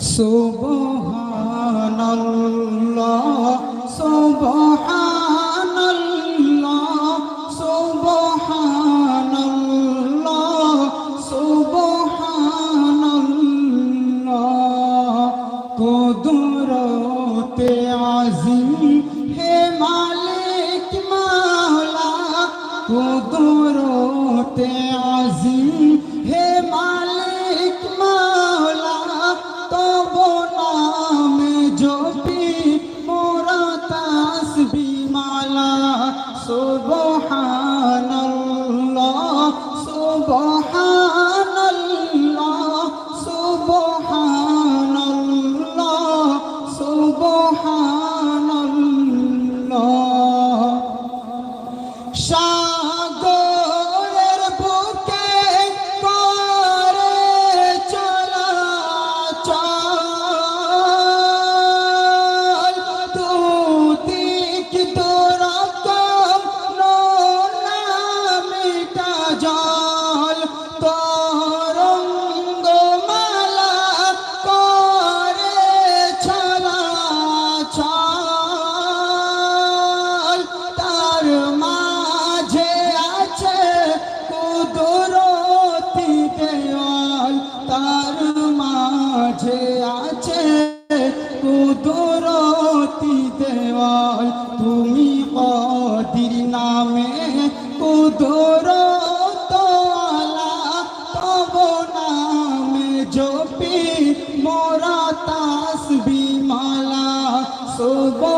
সুবহানাল্লাহ সুবহানাল্লাহ সুবহানাল্লাহ সুবহানাল্লাহ। কুদরতে আজিম হে মালিক সুবহানাল্লাহ সুবহানাল্লাহ সুবহানাল্লাহ সুবহানাল্লাহ। সাগরের তার মাঝে আছে কুদরতি দেওয়াল। তুমি কদির নামে কুদরত তব নামে জপি মোরা তাসবি মালা সুবহানাল্লাহ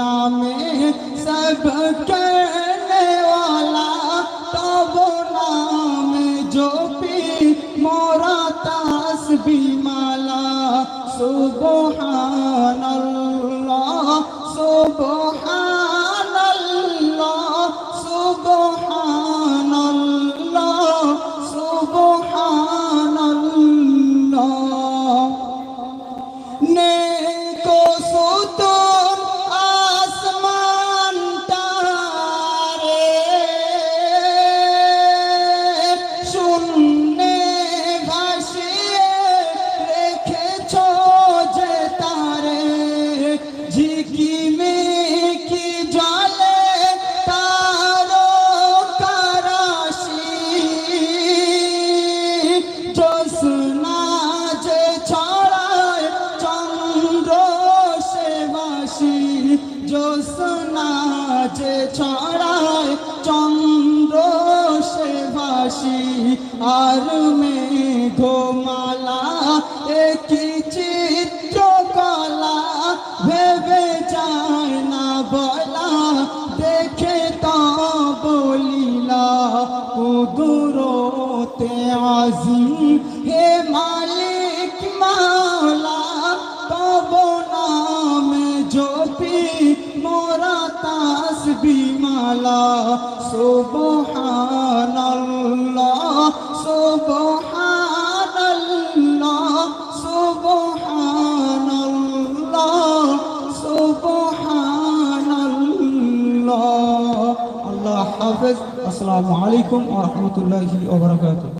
نام سڀوپي مورا تاس به مالا شوڀو آنل شو জোসনা যে ছড়ায় চন্দ্র সেবাসী আর মেঘমালা একই চিত্র কলা ভেবে যায় না বলা দেখে তা বলিলা কুদরতে আজিম হে মালিক তাসবি মালা সুবহানাল্লাহ সুবহানাল্লাহ সুবহানাল্লাহ সুবহানাল্লাহ আল্লাহ হাফেজ আসসালামু আলাইকুম ওয়া রাহমাতুল্লাহি ওয়া বারাকাতুহু